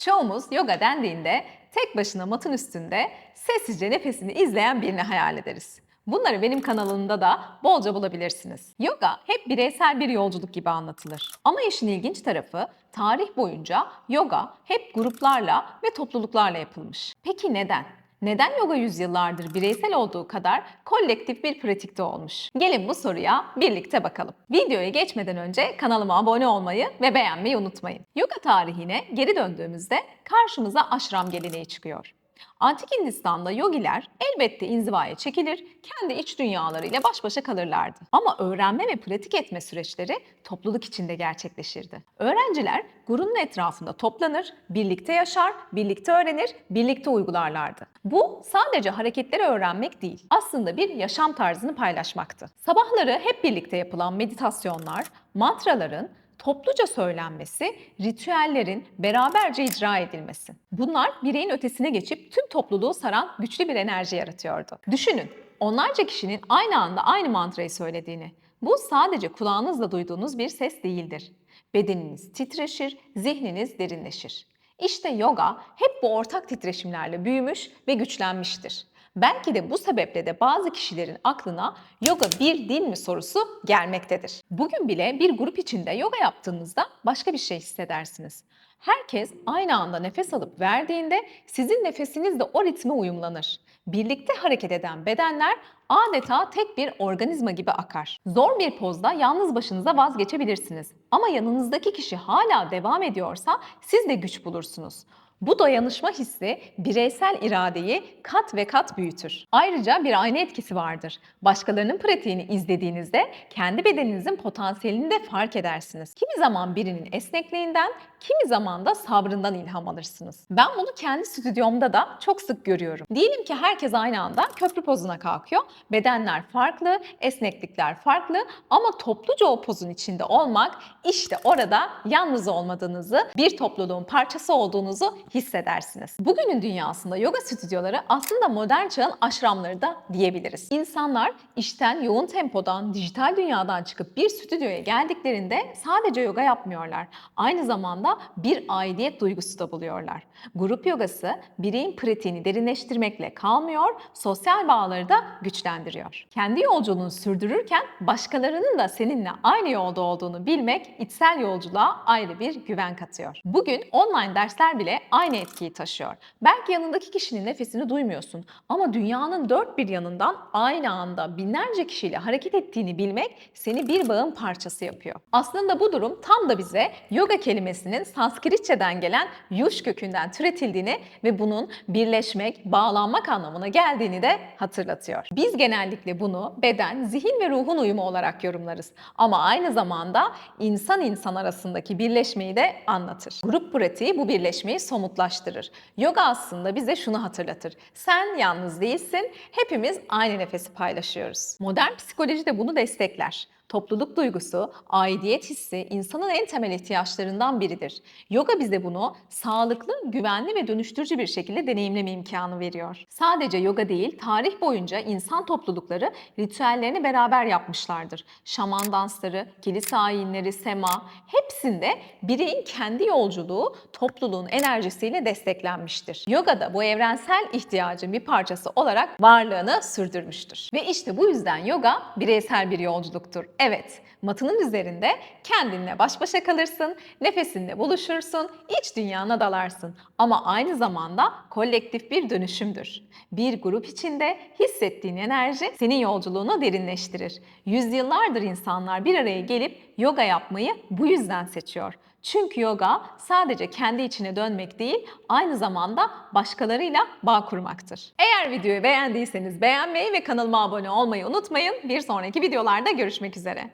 Çoğumuz yoga dendiğinde tek başına matın üstünde sessizce nefesini izleyen birini hayal ederiz. Bunları benim kanalımda da bolca bulabilirsiniz. Yoga hep bireysel bir yolculuk gibi anlatılır. Ama işin ilginç tarafı tarih boyunca yoga hep gruplarla ve topluluklarla yapılmış. Peki neden? Neden yoga yüzyıllardır bireysel olduğu kadar kolektif bir pratikte olmuş? Gelin bu soruya birlikte bakalım. Videoya geçmeden önce kanalıma abone olmayı ve beğenmeyi unutmayın. Yoga tarihine geri döndüğümüzde karşımıza aşram geleneği çıkıyor. Antik Hindistan'da yogiler elbette inzivaya çekilir, kendi iç dünyalarıyla baş başa kalırlardı. Ama öğrenme ve pratik etme süreçleri topluluk içinde gerçekleşirdi. Öğrenciler gurunun etrafında toplanır, birlikte yaşar, birlikte öğrenir, birlikte uygularlardı. Bu sadece hareketleri öğrenmek değil, aslında bir yaşam tarzını paylaşmaktı. Sabahları hep birlikte yapılan meditasyonlar, mantraların, topluca söylenmesi, ritüellerin beraberce icra edilmesi. Bunlar bireyin ötesine geçip tüm topluluğu saran güçlü bir enerji yaratıyordu. Düşünün, onlarca kişinin aynı anda aynı mantrayı söylediğini. Bu sadece kulağınızla duyduğunuz bir ses değildir. Bedeniniz titreşir, zihniniz derinleşir. İşte yoga hep bu ortak titreşimlerle büyümüş ve güçlenmiştir. Belki de bu sebeple de bazı kişilerin aklına yoga bir din mi sorusu gelmektedir. Bugün bile bir grup içinde yoga yaptığınızda başka bir şey hissedersiniz. Herkes aynı anda nefes alıp verdiğinde sizin nefesiniz de o ritme uyumlanır. Birlikte hareket eden bedenler adeta tek bir organizma gibi akar. Zor bir pozda yalnız başınıza vazgeçebilirsiniz. Ama yanınızdaki kişi hala devam ediyorsa siz de güç bulursunuz. Bu dayanışma hissi bireysel iradeyi kat ve kat büyütür. Ayrıca bir ayna etkisi vardır. Başkalarının pratiğini izlediğinizde kendi bedeninizin potansiyelini de fark edersiniz. Kimi zaman birinin esnekliğinden, kimi zaman da sabrından ilham alırsınız. Ben bunu kendi stüdyomda da çok sık görüyorum. Diyelim ki herkes aynı anda köprü pozuna kalkıyor. Bedenler farklı, esneklikler farklı ama topluca o pozun içinde olmak işte orada yalnız olmadığınızı, bir topluluğun parçası olduğunuzu hissedersiniz. Bugünün dünyasında yoga stüdyoları aslında modern çağın aşramları da diyebiliriz. İnsanlar işten, yoğun tempodan, dijital dünyadan çıkıp bir stüdyoya geldiklerinde sadece yoga yapmıyorlar. Aynı zamanda bir aidiyet duygusu da buluyorlar. Grup yogası bireyin pratiğini derinleştirmekle kalmıyor, sosyal bağları da güçlendiriyor. Kendi yolculuğunu sürdürürken başkalarının da seninle aynı yolda olduğunu bilmek içsel yolculuğa ayrı bir güven katıyor. Bugün online dersler bile aynı etkiyi taşıyor. Belki yanındaki kişinin nefesini duymuyorsun ama dünyanın dört bir yanından aynı anda binlerce kişiyle hareket ettiğini bilmek seni bir bağın parçası yapıyor. Aslında bu durum tam da bize yoga kelimesinin Sanskritçeden gelen yuş kökünden türetildiğini ve bunun birleşmek, bağlanmak anlamına geldiğini de hatırlatıyor. Biz genellikle bunu beden, zihin ve ruhun uyumu olarak yorumlarız. Ama aynı zamanda insan insan arasındaki birleşmeyi de anlatır. Grup pratiği bu birleşmeyi somutlaştırır. Yoga aslında bize şunu hatırlatır. Sen yalnız değilsin, hepimiz aynı nefesi paylaşıyoruz. Modern psikoloji de bunu destekler. Topluluk duygusu, aidiyet hissi insanın en temel ihtiyaçlarından biridir. Yoga bize bunu sağlıklı, güvenli ve dönüştürücü bir şekilde deneyimleme imkanı veriyor. Sadece yoga değil, tarih boyunca insan toplulukları ritüellerini beraber yapmışlardır. Şaman dansları, kilise ayinleri, sema hepsinde bireyin kendi yolculuğu topluluğun enerjisiyle desteklenmiştir. Yoga da bu evrensel ihtiyacın bir parçası olarak varlığını sürdürmüştür. Ve işte bu yüzden yoga bireysel bir yolculuktur. Evet, matının üzerinde kendinle baş başa kalırsın, nefesinle buluşursun, iç dünyana dalarsın. Ama aynı zamanda kolektif bir dönüşümdür. Bir grup içinde hissettiğin enerji senin yolculuğunu derinleştirir. Yüzyıllardır insanlar bir araya gelip yoga yapmayı bu yüzden seçiyor. Çünkü yoga sadece kendi içine dönmek değil, aynı zamanda başkalarıyla bağ kurmaktır. Eğer videoyu beğendiyseniz beğenmeyi ve kanalıma abone olmayı unutmayın. Bir sonraki videolarda görüşmek üzere.